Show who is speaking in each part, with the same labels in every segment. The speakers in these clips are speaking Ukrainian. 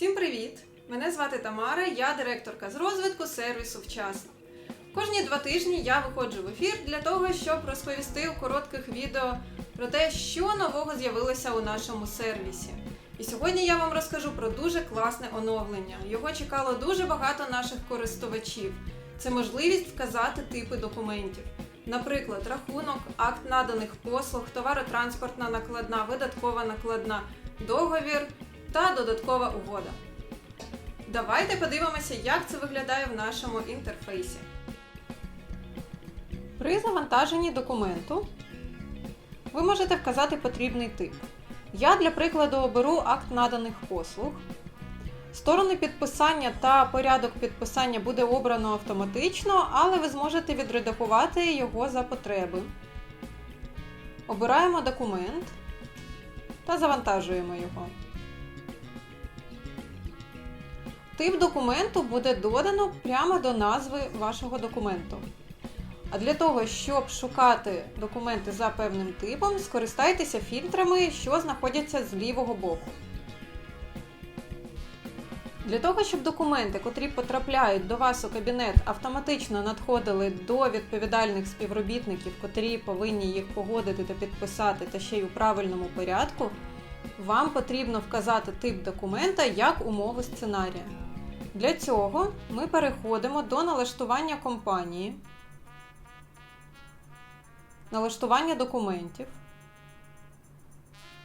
Speaker 1: Всім привіт! Мене звати Тамара, я директорка з розвитку сервісу вчасно. Кожні два тижні я виходжу в ефір для того, щоб розповісти у коротких відео про те, що нового з'явилося у нашому сервісі. І сьогодні я вам розкажу про дуже класне оновлення. Його чекало дуже багато наших користувачів. Це можливість вказати типи документів. Наприклад, рахунок, акт наданих послуг, товаротранспортна накладна, видаткова накладна, договір та додаткова угода. Давайте подивимося, як це виглядає в нашому інтерфейсі. При завантаженні документу ви можете вказати потрібний тип. Я для прикладу оберу акт наданих послуг. Сторони підписання та порядок підписання буде обрано автоматично, але ви зможете відредагувати його за потреби. Обираємо документ та завантажуємо його. Тип документу буде додано прямо до назви вашого документу. А для того, щоб шукати документи за певним типом, скористайтеся фільтрами, що знаходяться з лівого боку. Для того, щоб документи, котрі потрапляють до вас у кабінет, автоматично надходили до відповідальних співробітників, котрі повинні їх погодити та підписати, та ще й у правильному порядку, вам потрібно вказати тип документа як умови сценарія. Для цього ми переходимо до налаштування компанії, налаштування документів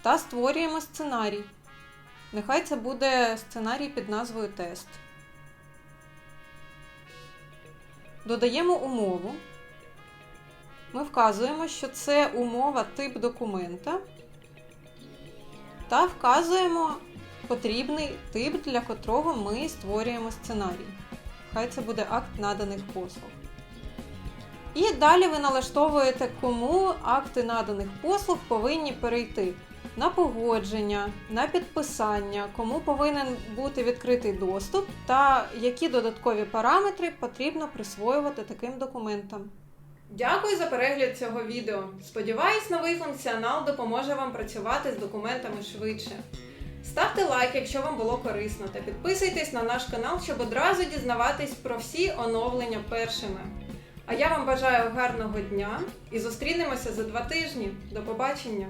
Speaker 1: та створюємо сценарій. Нехай це буде сценарій під назвою тест. Додаємо умову. Ми вказуємо, що це умова тип документа. Та вказуємо потрібний тип, для котрого ми створюємо сценарій. Хай це буде акт наданих послуг. І далі ви налаштовуєте, кому акти наданих послуг повинні перейти на погодження, на підписання, кому повинен бути відкритий доступ та які додаткові параметри потрібно присвоювати таким документам. Дякую за перегляд цього відео. Сподіваюсь, новий функціонал допоможе вам працювати з документами швидше. Ставте лайк, якщо вам було корисно, та підписуйтесь на наш канал, щоб одразу дізнаватись про всі оновлення першими. А я вам бажаю гарного дня і зустрінемося за два тижні. До побачення!